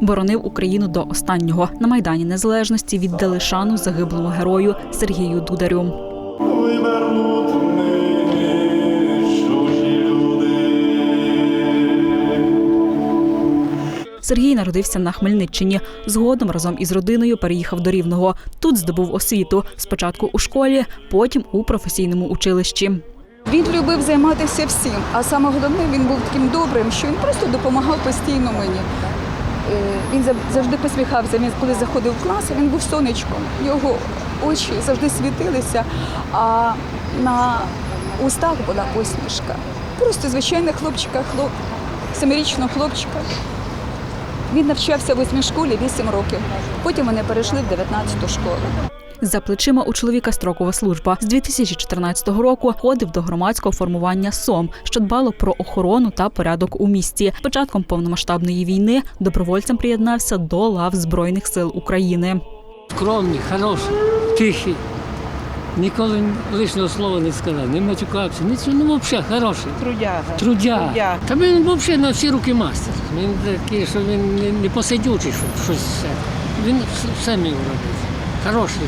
Боронив Україну до останнього. На майдані незалежності віддали шану загиблому герою Сергію Дударю. Сергій народився на Хмельниччині. Згодом разом із родиною переїхав до Рівного. Тут здобув освіту. Спочатку у школі, потім у професійному училищі. Він любив займатися всім, а саме головне, він був таким добрим, що він просто допомагав постійно мені. Е, Він завжди посміхався. Він коли заходив в клас, він був сонечком. Його очі завжди світилися, а на устах була посмішка. Просто звичайний хлопчика, хлоп, семирічного хлопчика. Він навчався в восьмій школі 8 років. Потім вони перейшли в 19-ту школу. За плечима у чоловіка строкова служба. З 2014 року ходив до громадського формування СОМ, що дбало про охорону та порядок у місті. Початком повномасштабної війни добровольцем приєднався до лав Збройних сил України. скромний, хороший, тихий. Ніколи лишнього слова не сказав, не матюкався, нічого, ну взагалі хороший. Трудяга. Трудяга. Трудяга. Та він взагалі на всі руки мастер. Він такий, що він не, посидючий, щоб щось все. Він вс- все міг робити. Хороший.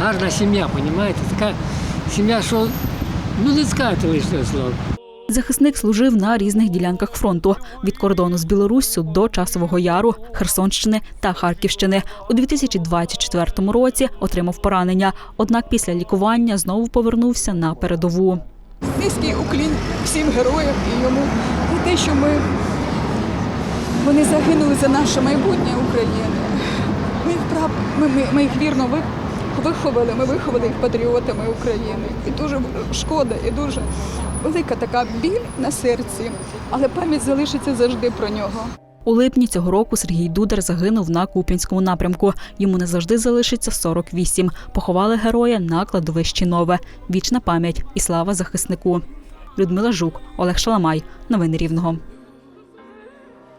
Гарна сім'я, розумієте? Така сім'я, що ну не скажете лишнього слова. Захисник служив на різних ділянках фронту від кордону з Білоруссю до Часового Яру, Херсонщини та Харківщини. У 2024 році отримав поранення. Однак після лікування знову повернувся на передову. Низький уклін всім героям і йому за те, що ми вони загинули за наше майбутнє України. Ми їх прав, ми, ми, ми їх вірно ви- виховали, ми виховали їх патріотами України. І дуже шкода, і дуже велика така біль на серці, але пам'ять залишиться завжди про нього. У липні цього року Сергій Дудар загинув на Куп'янському напрямку. Йому не завжди залишиться 48. Поховали героя на кладовищі Нове. Вічна пам'ять і слава захиснику. Людмила Жук, Олег Шаламай. Новини Рівного.